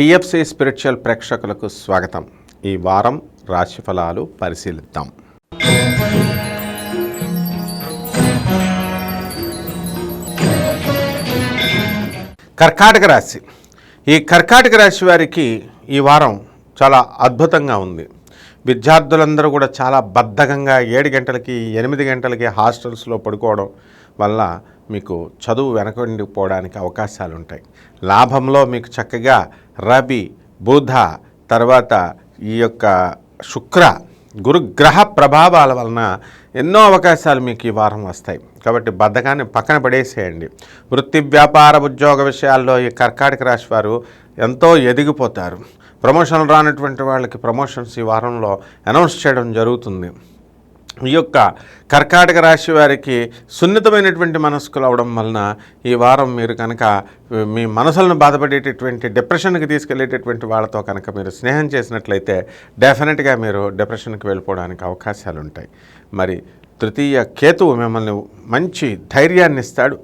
TFC spiritual ప్రేక్షకులకు స్వాగతం. ఈ వారం రాశిఫలాలు పరిశీలిద్దాం. కర్కాటక రాశి. ఈ కర్కాటక రాశి వారికి ఈ వారం చాలా అద్భుతంగా ఉంది. విద్యార్థులందరూ కూడా చాలా బద్ధకంగా ఏడు గంటలకి ఎనిమిది గంటలకి హాస్టల్స్లో పడుకోవడం వల్ల మీకు చదువు వెనకండిపోవడానికి అవకాశాలు ఉంటాయి లాభంలో మీకు చక్కగా రవి బుధ తర్వాత ఈ యొక్క శుక్ర గురుగ్రహ ప్రభావాల వలన ఎన్నో అవకాశాలు మీకు ఈ వారం వస్తాయి. కాబట్టి బద్ధకాన్ని పక్కన పడేసేయండి. వృత్తి వ్యాపార ఉద్యోగ విషయాల్లో ఈ కర్కాటక రాశి వారు ఎంతో ఎదిగిపోతారు. ప్రమోషన్లు రానటువంటి వాళ్ళకి ప్రమోషన్స్ ఈ వారంలో అనౌన్స్ చేయడం జరుగుతుంది. ఈ యొక్క కర్కాటక రాశి వారికి సున్నితమైనటువంటి మనస్కులు అవడం వలన ఈ వారం మీరు కనుక మీ మనసులను బాధపడేటటువంటి డిప్రెషన్కి తీసుకెళ్ళేటటువంటి వాళ్ళతో కనుక మీరు స్నేహం చేసినట్లయితే డెఫినెట్గా మీరు డిప్రెషన్కి వెళ్ళిపోవడానికి అవకాశాలు ఉంటాయి మరి తృతీయ కేతువు మిమ్మల్ని మంచి ధైర్యాన్ని ఇస్తాడు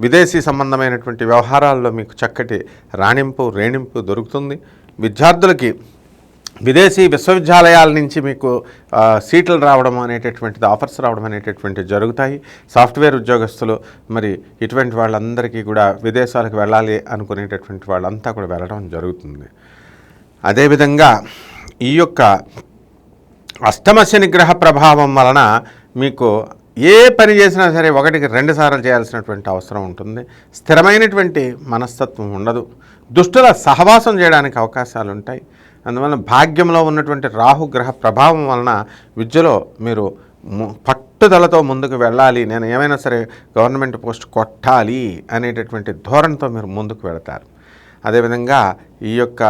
విదేశీ సంబంధమైనటువంటి వ్యవహారాల్లో మీకు చక్కటి రాణింపు రేణింపు దొరుకుతుంది. విద్యార్థులకి విదేశీ విశ్వవిద్యాలయాల నుంచి మీకు సీట్లు రావడం అనేటటువంటిది ఆఫర్స్ రావడం అనేటటువంటివి జరుగుతాయి. సాఫ్ట్వేర్ ఉద్యోగస్తులు మరి ఇటువంటి వాళ్ళందరికీ కూడా విదేశాలకు వెళ్ళాలి అనుకునేటటువంటి వాళ్ళంతా కూడా వెళ్ళడం జరుగుతుంది. అదేవిధంగా ఈ యొక్క అష్టమ శనిగ్రహ ప్రభావం వలన మీకు ఏ పని చేసినా సరే ఒకటికి రెండు సార్లు చేయాల్సినటువంటి అవసరం ఉంటుంది. స్థిరమైనటువంటి మనస్తత్వం ఉండదు. దుష్టుల సహవాసం చేయడానికి అవకాశాలు ఉంటాయి అందువలన భాగ్యంలో ఉన్నటువంటి రాహుగ్రహ ప్రభావం వలన విద్యలో మీరు ము- పట్టుదలతో ముందుకు వెళ్ళాలి. నేను ఏమైనా సరే గవర్నమెంట్ పోస్ట్ కొట్టాలి అనేటటువంటి ధోరణితో మీరు ముందుకు వెళతారు. అదేవిధంగా ఈ యొక్క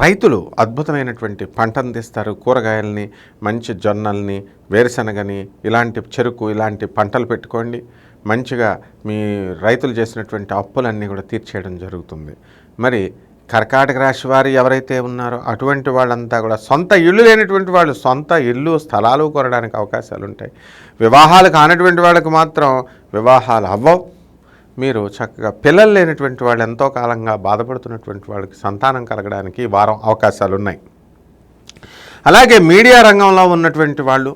రైతులు అద్భుతమైనటువంటి పంటను తీస్తారు. కూరగాయల్ని మంచి జొన్నల్ని వేరుశనగని ఇలాంటి చెరుకు ఇలాంటి పంటలు పెట్టుకోండి. మంచిగా మీ రైతులు చేసినటువంటి అప్పులన్నీ కూడా తీర్చేయడం జరుగుతుంది. మరి కర్కాటక రాశి వారు ఎవరైతే ఉన్నారో అటువంటి వాళ్ళంతా కూడా సొంత ఇల్లు లేనటువంటి వాళ్ళు సొంత ఇల్లు స్థలాలు కొనడానికి అవకాశాలు ఉంటాయి. వివాహాలు కానటువంటి వాళ్ళకి మాత్రం వివాహాలు అవ్వవు. మీరు చక్కగా పిల్లలు లేనటువంటి వాళ్ళు ఎంతో కాలంగా బాధపడుతున్నటువంటి వాళ్ళకి సంతానం కలగడానికి వారం అవకాశాలు ఉన్నాయి. అలాగే మీడియా రంగంలో ఉన్నటువంటి వాళ్ళు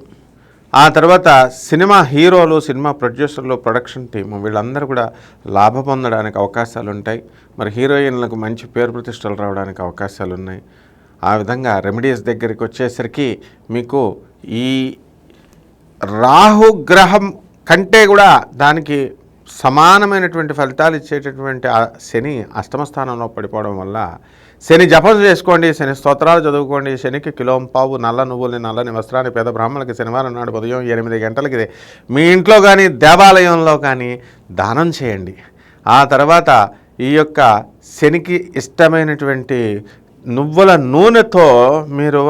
ఆ తర్వాత సినిమా హీరోలు సినిమా ప్రొడ్యూసర్లు ప్రొడక్షన్ టీమ్ వీళ్ళందరూ కూడా లాభ పొందడానికి అవకాశాలు ఉంటాయి. మరి హీరోయిన్లకు మంచి పేరు ప్రతిష్టలు రావడానికి అవకాశాలు ఉన్నాయి. ఆ విధంగా రెమెడీస్ దగ్గరికి వచ్చేసరికి మీకు ఈ రాహుగ్రహం కంటే కూడా దానికి సమానమైనటువంటి ఫలితాలు ఇచ్చేటటువంటి ఆ శని అష్టమ స్థానంలో పడిపోవడం వల్ల శని జపం చేసుకోండి శని స్తోత్రాలు చదువుకోండి శనికి కిలోం పావు నల్ల నువ్వుల్ని నల్లని వస్త్రాన్ని పేద బ్రాహ్మణులకి శనివారం నాడు ఉదయం ఎనిమిది గంటలకి మీ ఇంట్లో కానీ దేవాలయంలో కానీ దానం చేయండి. ఆ తర్వాత ఈ యొక్క శనికి ఇష్టమైనటువంటి నువ్వుల నూనెతో మీరు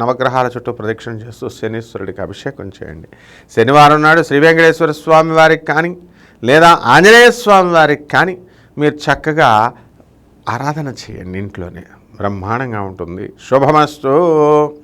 నవగ్రహాల చుట్టూ ప్రదక్షిణ చేస్తూ శనీశ్వరుడికి అభిషేకం చేయండి. శనివారం నాడు శ్రీ వెంకటేశ్వర స్వామి వారికి కానీ లేదా ఆంజనేయ స్వామి వారికి కానీ మీరు చక్కగా ఆరాధన చేయండి ఇంట్లోనే. బ్రహ్మాండంగా ఉంటుంది. శుభమస్తు.